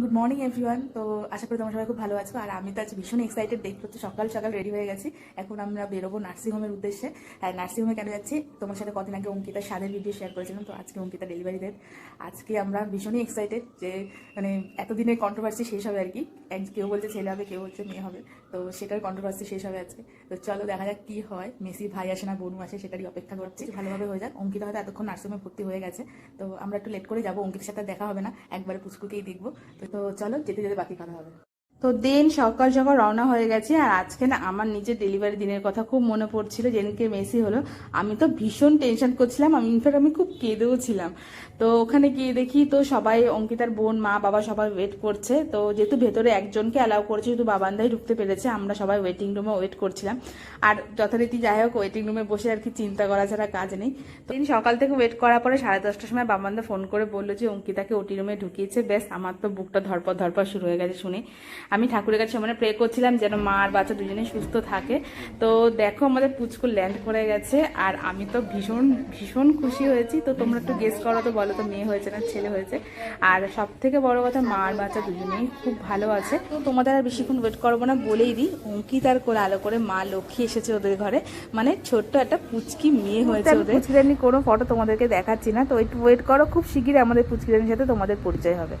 Good morning everyone তো আশা করি তোমরা সবাই খুব ভালো আছো। আর আমি তো আজ ভীষণ এক্সাইটেড দেখতে হচ্ছে সকাল সকাল রেডি হয়ে গেছি। এখন আমরা বেরোবো নার্সিংহোমের উদ্দেশ্যে। আর নার্সিংহোমে কেন যাচ্ছি? তোমার সাথে কদিন আগে অঙ্কিতার স্বাদের ভিডিও শেয়ার করেছিলাম। তো আজকে অঙ্কিতা ডেলিভারি ডেট আজকে আমরা ভীষণই এক্সাইটেড যে মানে এতদিনের কন্ট্রোভার্সি শেষ হবে আর কি। কেউ বলছে ছেলে হবে কেউ বলছে মেয়ে হবে। তো সেটার কন্ট্রোভার্সি শেষ হবে আজকে। তো চলো দেখা যাক কী হয়। মেসি ভাই আসে না বোনু আসে সেটারই অপেক্ষা করছি। ভালোভাবে হয়ে যাক। অঙ্কিতা হয়তো এতক্ষণ নার্সিংহোমে ভর্তি হয়ে গেছে। তো আমরা একটু লেট করে যাব। অঙ্কিতের সাথে দেখা হবে না। একবারে পুচকুকেই দেখব। তো তো চলো যেতে যেতে বাকি কথা হবে। তো দেন সকাল সকাল রওনা হয়ে গেছে, আর আজকে না আমার নিজের ডেলিভারি দিনের কথা খুব মনে পড়ছিল, যেদিনকে মেসি হলো। আমি তো ভীষণ টেনশন করছিলাম, আমি ইনফ্যাক্ট আমি খুব কেঁদেও ছিলাম। তো ওখানে গিয়ে দেখি তো সবাই, অঙ্কিতার বোন, মা, বাবা সবাই ওয়েট করছে। তো যেহেতু ভেতরে একজনকে অ্যালাউ করেছে শুধু বাবান্দাই ঢুকতে পেরেছে, আমরা সবাই ওয়েটিং রুমে ওয়েট করছিলাম। আর যথারীতি যাই হোক ওয়েটিং রুমে বসে আর কি চিন্তা করা ছাড়া কাজ নেই। তো দিন সকাল থেকে ওয়েট করার পরে সাড়ে দশটার সময় বাবান্দা ফোন করে বলল যে, অঙ্কিতাকে ওটি রুমে ঢুকিয়েছে। ব্যাস, আমার তো বুকটা ধরপর ধরপর শুরু হয়ে গেছে শুনে। আমি ঠাকুরের কাছে মানে প্রে করছিলাম যেন মা আর বাচ্চা দুজনেই সুস্থ থাকে। তো দেখো আমাদের পুচকু ল্যান্ড করে গেছে আর আমি তো ভীষণ ভীষণ খুশি হয়েছি। তো তোমরা একটু গেস করো তো বলো তো মেয়ে হয়েছে না ছেলে হয়েছে। আর সব থেকে বড় কথা মা আর বাচ্চা দুজনেই খুব ভালো আছে। তো তোমাদের আর বেশিক্ষণ ওয়েট করব না বলেই দিই। অঙ্কিত আর কোলে আলো করে মা লক্ষ্মী এসেছে ওদের ঘরে। মানে ছোট্ট একটা পুচকি মেয়ে হয়েছে ওদের। পুচকিরানি কোনো ফটো তোমাদেরকে দেখাচ্ছি না। তো একটু ওয়েট করো খুব শিগগিরই আমাদের পুচকিরানির সাথে তোমাদের পরিচয় হবে।